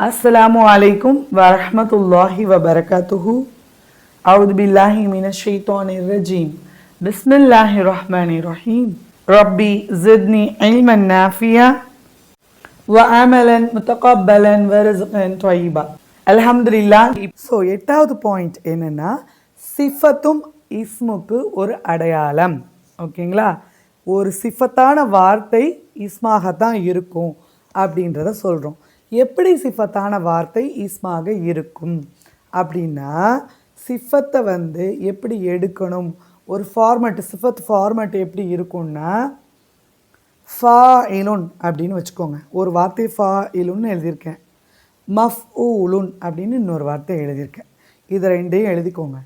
அஸ்லாம் வலைக்கும் வரமத்துல்லாஹி வபரகாத்துஹு அவுது பில்லாஹி மின ஷெய்தானி ரஜீம் பிஸ்மில்லாஹி ரஹ்மானி ரஹீம் ரப்பி ஜித்னி இல்மன் நாஃபியா வ அமலன் முத்தகப்பலன் வரஸ்கன் தொய்பா அலஹம்துல்லா ஸோ எட்டாவது பாயிண்ட் என்னென்னா சிஃபத்தும் இஸ்முக்கு ஒரு அடையாளம் ஓகேங்களா ஒரு சிஃபத்தான வார்த்தை இஸ்மாக தான் இருக்கும் அப்படின்றத சொல்கிறோம் எப்படி சிஃபத்தான வார்த்தை இஸ்மாக இருக்கும்? அப்படின்னா சிஃபத்தை வந்து எப்படி எடுக்கணும்? ஒரு ஃபார்மட் சிஃபத் ஃபார்மெட் எப்படி இருக்கும்னா ஃபா இலுன் அப்படின்னு வச்சுக்கோங்க. ஒரு வார்த்தை ஃபா இலுன்னு எழுதியிருக்கேன். மஃப் உலுன் அப்படின்னு இன்னொரு வார்த்தை எழுதியிருக்கேன். இது ரெண்டையும் எழுதிக்கோங்க.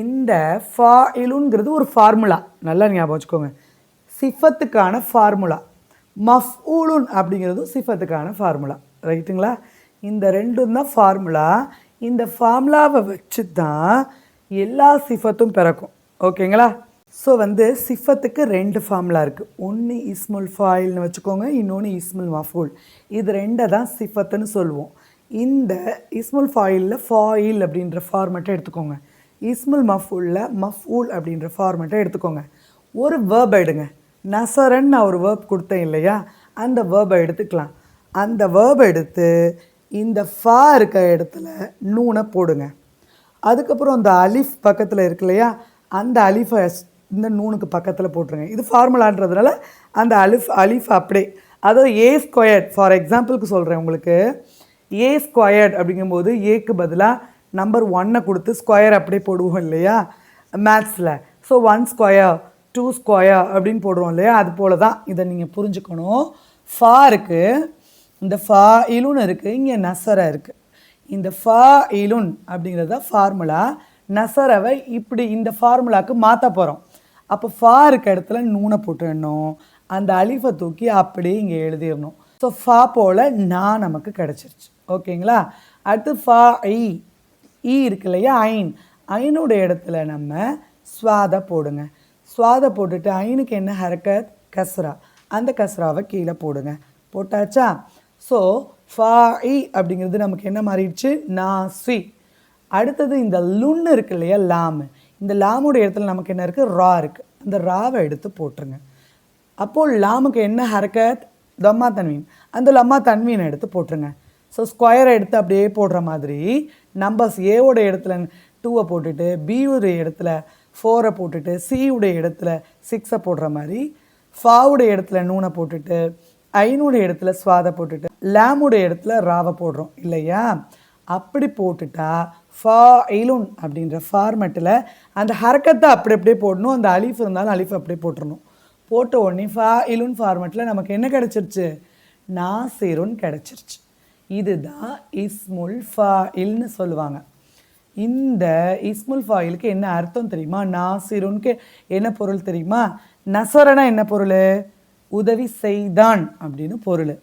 இந்த ஃபா இலுங்கிறது ஒரு ஃபார்முலா நல்லா ஞாபகம் வச்சுக்கோங்க. சிஃபத்துக்கான ஃபார்முலா மஃப் ஊலுன் அப்படிங்கிறதும் சிஃபத்துக்கான ஃபார்முலா ரைட்டுங்களா? இந்த ரெண்டும் தான் ஃபார்முலா. இந்த ஃபார்முலாவை வச்சு தான் எல்லா சிஃபத்தும் பிறக்கும். ஓகேங்களா? ஸோ வந்து சிஃபத்துக்கு ரெண்டு ஃபார்முலா இருக்குது ஒன்று இஸ்முல் ஃபாயில்னு வச்சுக்கோங்க இன்னொன்று இஸ்முல் மஃபூல். இது ரெண்டை தான் சிஃபத்துன்னு சொல்லுவோம். இந்த இஸ்முல் ஃபாயிலில் ஃபாயில் அப்படின்ற ஃபார்மெட்டை எடுத்துக்கோங்க. இஸ்முல் மஃபூலில் மஃபூல் அப்படின்ற ஃபார்மெட்டை எடுத்துக்கோங்க. ஒரு வேர்ப் எடுங்க. நசரன் நான் ஒரு வேர்ப் கொடுத்தேன் இல்லையா? அந்த வேர்பை எடுத்துக்கலாம். அந்த வேர்ப் எடுத்து இந்த ஃபா இருக்க இடத்துல நூனை போடுங்க. அதுக்கப்புறம் அந்த அலிஃப் பக்கத்தில் இருக்கு இல்லையா? அந்த அலிஃபை இந்த நூனுக்கு பக்கத்தில் போட்டுருங்க. இது ஃபார்முலான்றதுனால அந்த அலிஃப் அலிஃப் அப்படியே. அதாவது ஏ ஸ்கொயர்ட் ஃபார் எக்ஸாம்பிளுக்கு சொல்கிறேன் உங்களுக்கு. ஏ ஸ்கொயர்ட் அப்படிங்கும்போது ஏக்கு பதிலாக நம்பர் ஒன்னை கொடுத்து ஸ்கொயர் அப்படியே போடுவோம் இல்லையா? மேத்ஸில் so one square two square அப்படின்னு போடுறோம் இல்லையா? அது போல தான் இதை நீங்கள் புரிஞ்சுக்கணும். ஃபாருக்கு இந்த ஃபா இலுன்னு இருக்குது இங்கே நசரை இருக்குது இந்த ஃபா இலுன் அப்படிங்கிறது தான் ஃபார்முலா நசரவை இப்படி இந்த ஃபார்முலாவுக்கு மாற்ற போகிறோம் அப்போ ஃபா இருக்க இடத்துல நூனை போட்டுடணும். அந்த அலிஃபை தூக்கி அப்படியே இங்கே எழுதிடணும். ஸோ ஃபா போல் நான் நமக்கு கிடச்சிருச்சு. ஓகேங்களா? அடுத்து ஃபா ஐ ஈ இருக்கு இல்லையா? ஐன் ஐனோட இடத்துல நம்ம சுவாத போடுங்க. சுவாத போட்டுட்டு ஐனுக்கு என்ன ஹரக்கத்? கஸ்ரா. அந்த கஸ்ராவை கீழே போடுங்க. போட்டாச்சா? ஸோ ஃபா இ அப்படிங்கிறது நமக்கு என்ன மாறிடுச்சு? நாசி அடுத்தது இந்த லுன்னு இருக்கு இல்லையா? லாமு இந்த லாமுடைய இடத்துல நமக்கு என்ன இருக்குது ரா இருக்குது அந்த ராவை எடுத்து போட்டுருங்க. அப்போது லாமுக்கு என்ன ஹரக்கத்? தம்மா தன்வீன். அந்த லம்மா தன்வீனை எடுத்து போட்டுருங்க. ஸோ ஸ்கொயரை எடுத்து அப்படியே போடுற மாதிரி நம்பர்ஸ் ஏவோட இடத்துல டூவை போட்டுட்டு பியுடைய இடத்துல ஃபோரை போட்டுட்டு சியுடைய இடத்துல சிக்ஸை போடுற மாதிரி ஃபாவுடைய இடத்துல நூனை போட்டுட்டு ஐனுடைய இடத்துல சுவாதை போட்டுட்டு லேமுடைய இடத்துல ராவை போடுறோம் இல்லையா? அப்படி போட்டுட்டா ஃபா இலுன் அப்படின்ற ஃபார்மெட்டில் அந்த ஹரக்கத்தை அப்படி அப்படியே போடணும் அந்த அலிஃப் இருந்தாலும் அலிஃப் அப்படியே போட்டுடணும் போட்ட உடனே ஃபா இலுன் ஃபார்மெட்டில் நமக்கு என்ன கிடச்சிருச்சு? நாசிருன் கிடச்சிருச்சு. இதுதான் இஸ்முல் ஃபா இல்னு சொல்லுவாங்க. இந்த இஸ்முல் ஃபாயிலுக்கு என்ன அர்த்தம் தெரியுமா? நாசிருன்க்கு என்ன பொருள் தெரியுமா? நசரனா என்ன பொருள்? உதவி செய்தான் அப்படின்னு பொருள்.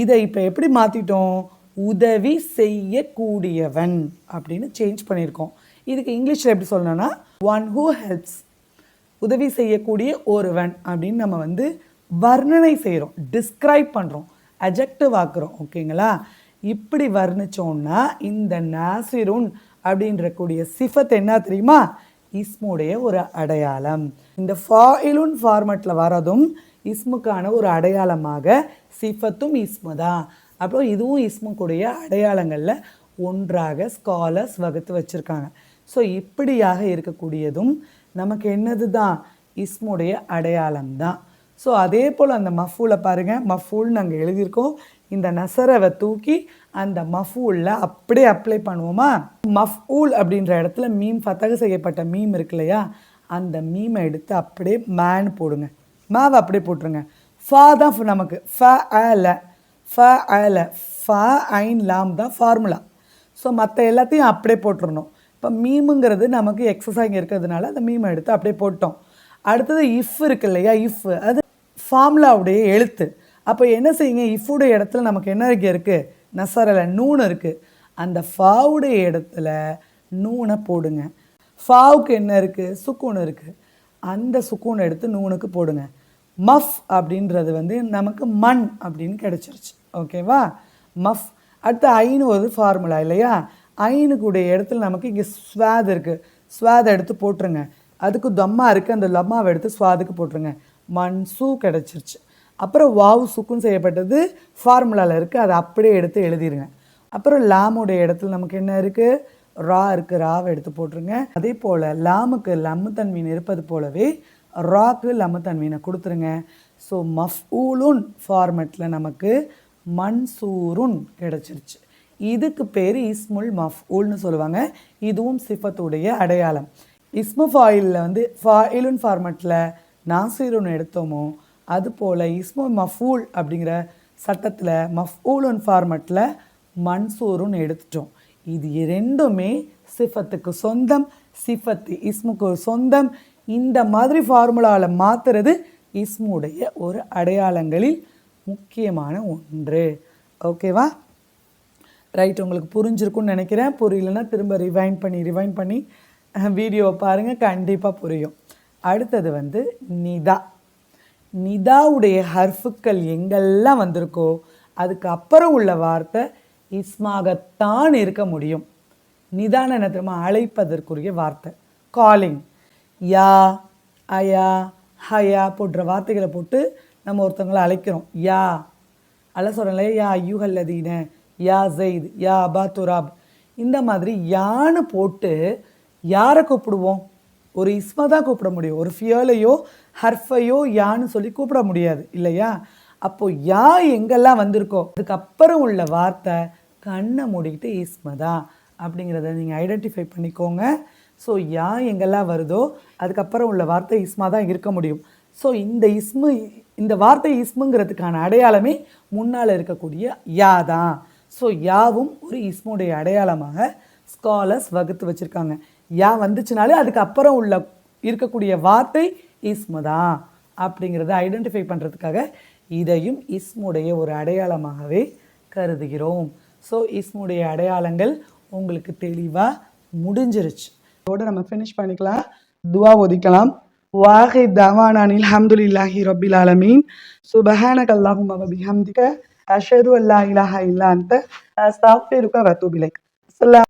இதை இப்போ எப்படி மாற்றிட்டோம் உதவி செய்யக்கூடியவன் அப்படின்னு சேஞ்ச் பண்ணியிருக்கோம். இதுக்கு இங்கிலீஷில் எப்படி சொல்லணும்னா ஒன் ஹூ ஹெல்ப்ஸ் உதவி செய்யக்கூடிய ஒருவன் அப்படின்னு நம்ம வந்து வர்ணனை செய்கிறோம் டிஸ்கிரைப் பண்ணுறோம் அஜெக்டிவ் ஆக்குறோம் ஓகேங்களா? இப்படி வர்ணிச்சோன்னா இந்த நாசிருன் அப்படின்றக்கூடிய சிஃபத் என்ன தெரியுமா? இஸ்முடைய ஒரு அடையாளம். இந்த ஃபாயிலுன் ஃபார்மட்டில் வரதும் இஸ்முக்கான ஒரு அடையாளமாக சிஃபத்தும் இஸ்மு தான். அப்புறம் இதுவும் இஸ்முக்குடைய அடையாளங்களில் ஒன்றாக ஸ்காலர்ஸ் வகுத்து வச்சுருக்காங்க. ஸோ இப்படியாக இருக்கக்கூடியதும் நமக்கு என்னது தான் இஸ்முடைய அடையாளம் தான் ஸோ அதே போல் அந்த மஃபூலை பாருங்கள் மஃபூல் நாங்கள் எழுதியிருக்கோம். இந்த நசரவை தூக்கி அந்த மஃபூலில் அப்படியே அப்ளை பண்ணுவோமா? மஃபூல் அப்படின்ற இடத்துல மீம் ஃபத்தக செய்யப்பட்ட மீம் இருக்கு இல்லையா? அந்த மீமை எடுத்து அப்படியே மேன் போடுங்க. மாவை அப்படியே போட்டுருங்க. ஃபா தான் நமக்கு. ஃப அல ஃப அல ஃப ஐன் லாம் தான் ஃபார்முலா. ஸோ மற்ற எல்லாத்தையும் அப்படியே போட்டுருணும் இப்போ மீமுங்கிறது நமக்கு எக்ஸசைஸ் இருக்கிறதுனால அந்த மீமை எடுத்து அப்படியே போட்டோம். அடுத்தது இஃப் இருக்கு இல்லையா? இஃப் அது ஃபார்முலாவுடைய எழுத்து. அப்போ என்ன செய்யுங்க? இஃபுடைய இடத்துல நமக்கு என்ன இங்கே இருக்குது நசரல நூன் இருக்குது அந்த ஃபாவுடைய இடத்துல நூனை போடுங்க. ஃபாவுக்கு என்ன இருக்குது சுக்குன்னு இருக்குது அந்த சுக்கூன் எடுத்து நூனுக்கு போடுங்க. மஃப் அப்படின்றது வந்து நமக்கு மண் அப்படின்னு கிடச்சிருச்சு. ஓகேவா? மஃப். அடுத்து ஐனு ஒரு ஃபார்முலா இல்லையா? ஐனுக்குடைய இடத்துல நமக்கு இங்கே ஸ்வாத் இருக்குது ஸ்வாத் எடுத்து போட்டுருங்க. அதுக்கு தம்மா இருக்குது அந்த லம்மாவை எடுத்து ஸ்வாதுக்கு போட்டுருங்க. மன்சூ கிடச்சிருச்சு. அப்புறம் வாவு சுக்குன் செய்யப்பட்டது ஃபார்முலாவில் இருக்குது அதை அப்படியே எடுத்து எழுதிடுங்க அப்புறம் லாமுடைய இடத்துல நமக்கு என்ன இருக்குது ரா இருக்குது ராவை எடுத்து போட்டுருங்க. அதே போல் லாமுக்கு லம்மு தன்மீன் இருப்பது போலவே ராக்கு லம்மு தன்மீனை கொடுத்துருங்க. ஸோ மஃப்ஊலுன் ஃபார்மெட்டில் நமக்கு மன்சூருன் கிடச்சிருச்சு. இதுக்கு பேர் இஸ்முல் மஃப்ஊல்னு சொல்லுவாங்க. இதுவும் சிஃபத்துடைய அடையாளம். இஸ்மு ஃபாயிலில் வந்து ஃபாயிலுன் ஃபார்மெட்டில் நாசிருன் எடுத்தோமோ அது போல் இஸ்மு மஃபூல் அப்படிங்கிற சட்டத்தில் மஃபூலுன் ஃபார்மெட்டில் மன்சூருன்னு எடுத்துட்டோம். இது ரெண்டுமே சிஃபத்துக்கு சொந்தம் சிஃபத்து இஸ்முக்கு சொந்தம். இந்த மாதிரி ஃபார்முலாவில் மாற்றுறது இஸ்முடைய ஒரு அடையாளங்களில் முக்கியமான ஒன்று. ஓகேவா ரைட் உங்களுக்கு புரிஞ்சிருக்கும்னு நினைக்கிறேன். புரியலன்னா திரும்ப ரிவைண்ட் பண்ணி ரிவைண்ட் பண்ணி வீடியோவை பாருங்கள் கண்டிப்பாக புரியும். அடுத்தது வந்து நிதா. நிதாவுடைய ஹர்ஃபுக்கள் எங்கெல்லாம் வந்திருக்கோ அதுக்கு அப்புறம் உள்ள வார்த்தை இஸ்மாகத்தான் இருக்க முடியும். நிதான என்ன தெரியுமா அழைப்பதற்குரிய வார்த்தை. காலிங் யா அயா ஹயா போன்ற வார்த்தைகளை போட்டு நம்ம ஒருத்தவங்களை அழைக்கிறோம். யா. அல்ல சொல்கிறேன் யா யூஹல்லதீன யா ஜெயித் யா அபா துராப். இந்த மாதிரி யான்னு போட்டு யாரை கூப்பிடுவோம்? ஒரு இஸ்மை தான் கூப்பிட முடியும். ஒரு ஃபியலையோ ஹர்ஃபையோ யான்னு சொல்லி கூப்பிட முடியாது. இல்லையா? அப்போ யா எங்கெல்லாம் வந்திருக்கோ அதுக்கப்புறம் உள்ள வார்த்தை கண்ணை மூடிக்கிட்டு ஈஸ்மதா தான் அப்படிங்கிறத நீங்கள் ஐடென்டிஃபை பண்ணிக்கோங்க. ஸோ யா எங்கெல்லாம் வருதோ அதுக்கப்புறம் உள்ள வார்த்தை இஸ்மா தான் இருக்க முடியும். ஸோ இந்த இஸ்மு இந்த வார்த்தை இஸ்முங்கிறதுக்கான அடையாளமே முன்னால் இருக்கக்கூடிய யா தான். ஸோ யாவும் ஒரு இஸ்முடைய அடையாளமாக ஸ்காலர்ஸ் வகுத்து வச்சுருக்காங்க. யா வந்துச்சுனாலே அதுக்கப்புறம் உள்ள இருக்கக்கூடிய வார்த்தை இஸ்மு தான் அப்படிங்கிறத ஐடென்டிஃபை பண்ணுறதுக்காக இதையும் இஸ்முடைய ஒரு அடையாளமாகவே கருதுகிறோம். ஸோ இஸ்முடைய அடையாளங்கள் உங்களுக்கு தெளிவாக முடிஞ்சிருச்சு. இதோட நம்ம ஃபினிஷ் பண்ணிக்கலாம். துவா ஒதிக்கலாம். வாஹி தவானானில் ஹம்துலில்லாஹி ரபில் ஆலமீன். சுபஹானக அல்லாஹும்ம வ பிஹம்திக. அஷ்ஹது அல்லா இலாஹா இல்லா அன்த. அஸ்தக்ஃபிருக வ அத்தூபு